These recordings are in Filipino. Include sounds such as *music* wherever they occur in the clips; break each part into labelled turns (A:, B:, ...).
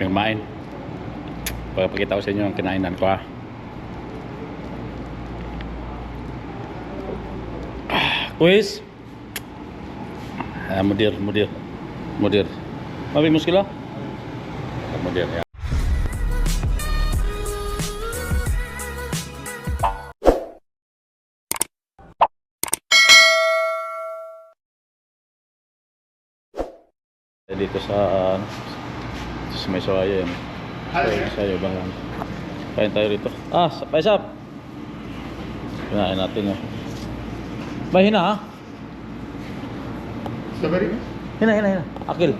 A: kami kumain. Pagpakita ko sa inyo ang kinainan ko ha. Ah, Quiz. Ah, mudir, mudir. Mudir. Mabi muskila? Mudir ya. Dito sa sa may sawaya yan. Sayo bang lang. Kain tayo rito. Ah, sa paisap. Kinain natin yun. Ba, hina ha? Sabari? Hina, hina, hina. Akil.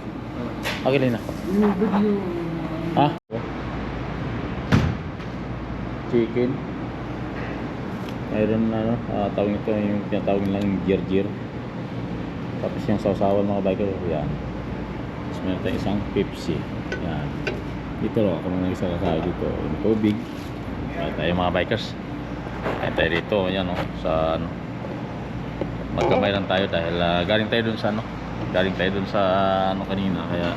A: Akil hina. Ha? Chicken. Mayroon na ano, ah, tawag ito yung tinatawag nilang gir-gir. Tapos yung sausawan mga biker, yan. Tapos meron tayong isang Pepsi. Yan. Dito ako nang isa kakain dito. Yung tubig. Kaya tayo mga bikers. Kaya tayo dito, yan o, sa ano. Magkamay lang tayo dahil ah, galing tayo dun sa ano. Galing tayo dun sa ano kanina. Kaya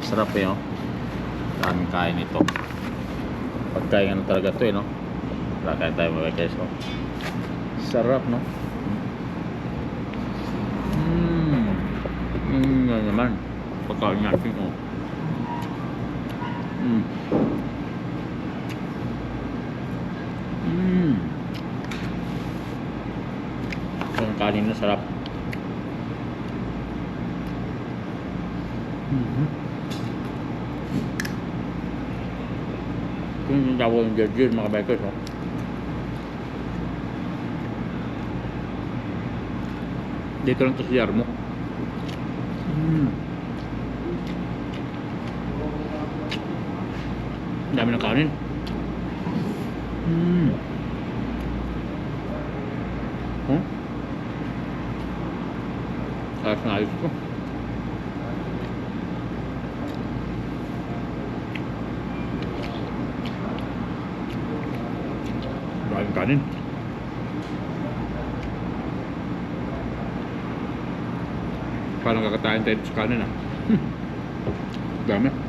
A: sarap eh, oh. Daming kain ito. Pagkain ano talaga to eh, no? Kakain tayo mga guys, no? Sarap, no? Mmm. Mmm, yan naman. ประกอบงานขึ้นออกอืมอืมโครงการนี้นะครับซึ่งยาวนเดือดยืดมากับกอร์ครับเด็กกำลังจะขยันมั้ง Dami ng kanin. Mm. Huh? Ayos na ayos ko. Maraming kanin. Parang kakatayin tayo sa kanin ah. Hmm. Dami.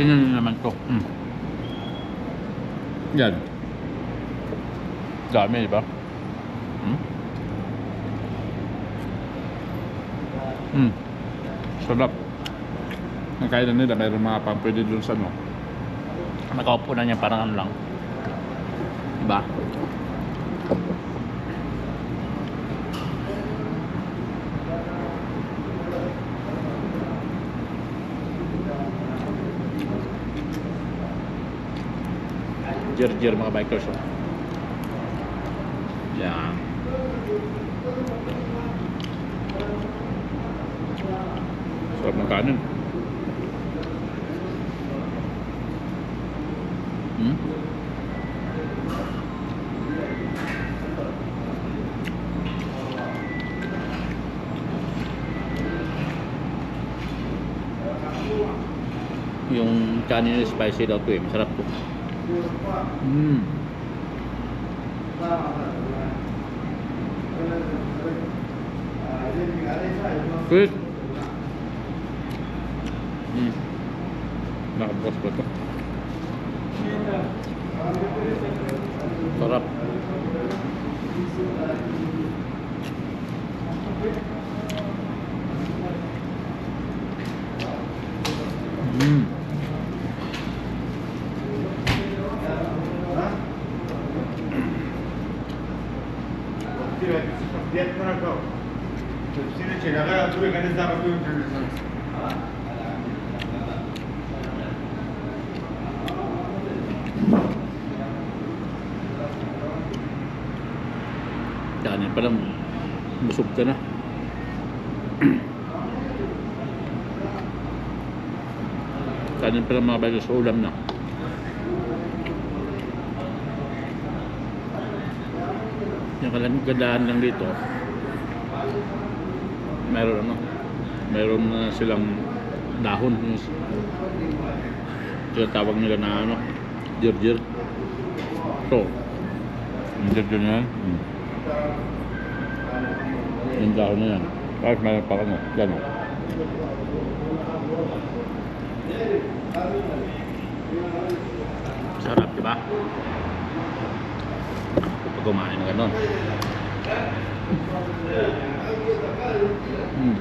A: Tingnan nyo naman to. Hmm. Yan. Dami, di ba? Hmm? Hmm. Sarap. Ang kainan nila, mayroon mga pampwede dun sa ano. Nakaupo na niya parang ano lang. Diba? Jer-jer mga bikers. Oh. Yan. Sarap ng kanin. Hmm? Yung kanin na spicy daw to eh. Masarap to. Mm. Good. Mm. Nakabos ba to? Sarap. Mm. Kanin pa lang. Busog ka na. Kanin pa lang mga bagay sa ulam na. Yung kalanggadahan lang dito. Meron ano. Meron na silang dahon. Yung tinatawag nila na ano. Jirjir. So. Yung jirjir na yan. Hmm. Yung dahon na yan. Tapos meron pa ano. Yan o. Sarap, di ba? Pag kumain ng ganun.
B: Mm.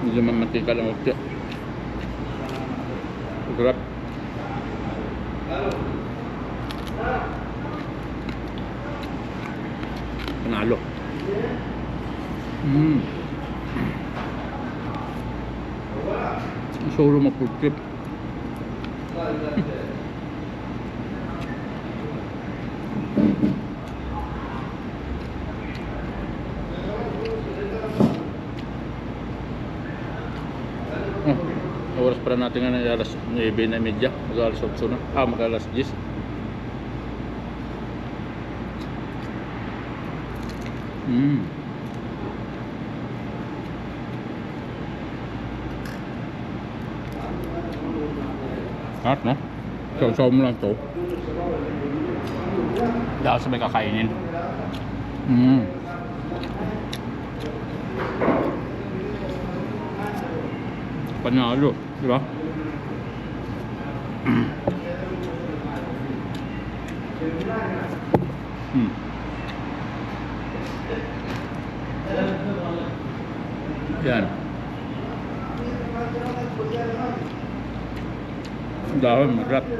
A: Medyo mamantika lang ito. Sarap. Panalo. Mm. Solo mapulkip. Oh, oras para natin nga na alas 9 na media. Mag alas 8 na. Ah, mag alas 10. Mm. Hot, no? Saw-saw mo lang to. Dahil sabay kakainin. Mm. Panalo, di ba? Mm. Yan. Dahon, masarap. *clears throat*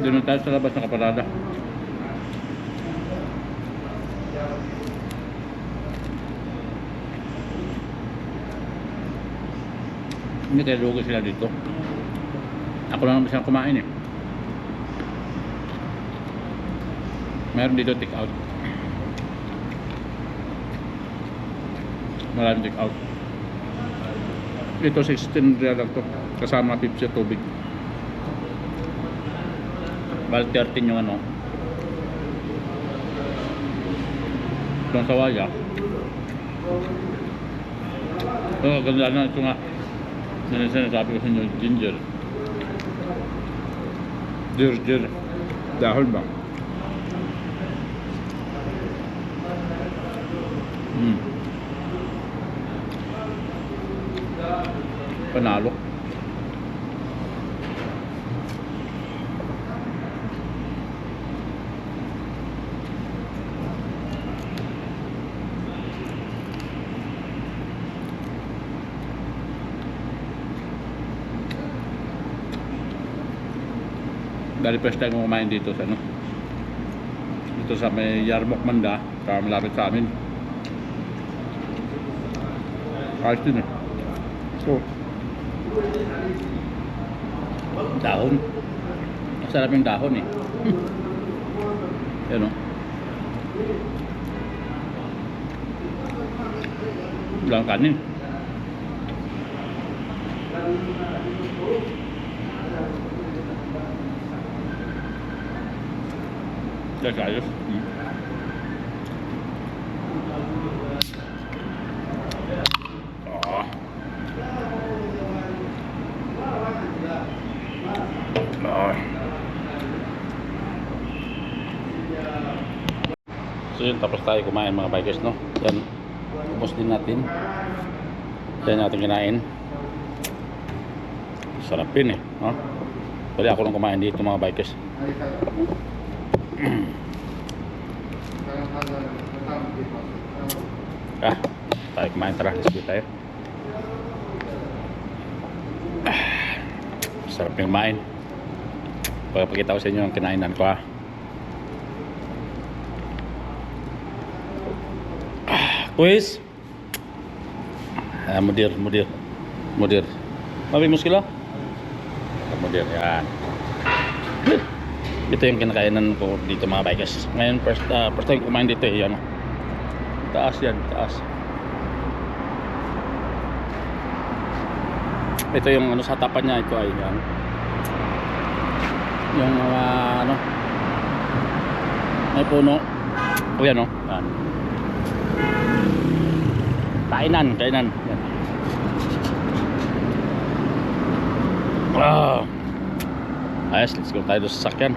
A: Doon na tayo sa labas ng kaparada. Hindi kaya lugo sila dito. Ako lang naman siyang kumain eh. Meron dito take out. Maraming out. Ito 16 real lang to. Kasama 50 at tubig. Bal 13 yung ano. Itong sawaya. Oh, ganda na ito nga. Sinasabi ko sa inyo, ginger. Ginger. Dahon ba? Panalo. Dali first time kumain dito sa ano. Dito sa may Yarmok Manda, sa malapit sa amin. Ayos din eh. So, dahon. Masarap yung dahon eh. Yan o. Walang kanin. That's ayos. Mm. Yun, tapos tayo kumain mga bikers, no? Yan, ubos din natin. Yan natin kinain. Sarap yun eh, no? Pwede ako lang kumain dito mga bikers. *clears throat* Ah, tayo kumain tara. Sige tayo. Ah, sarap yung kumain. Pagpakita ko sa inyo ang kinainan ko ha. Quiz. Ah, mudir, mudir. Mudir. Mabing muskila? Mudir, yan. Ito yung kinakainan ko dito mga bikers. Ngayon, first, uh, first time kumain dito eh. Yan. Taas yan, taas. Ito yung ano sa tapat niya ito ay yan. Yung mga ano may puno. O yan o. Yan kainan kainan yan. ah ayos let's go tayo sa sakyan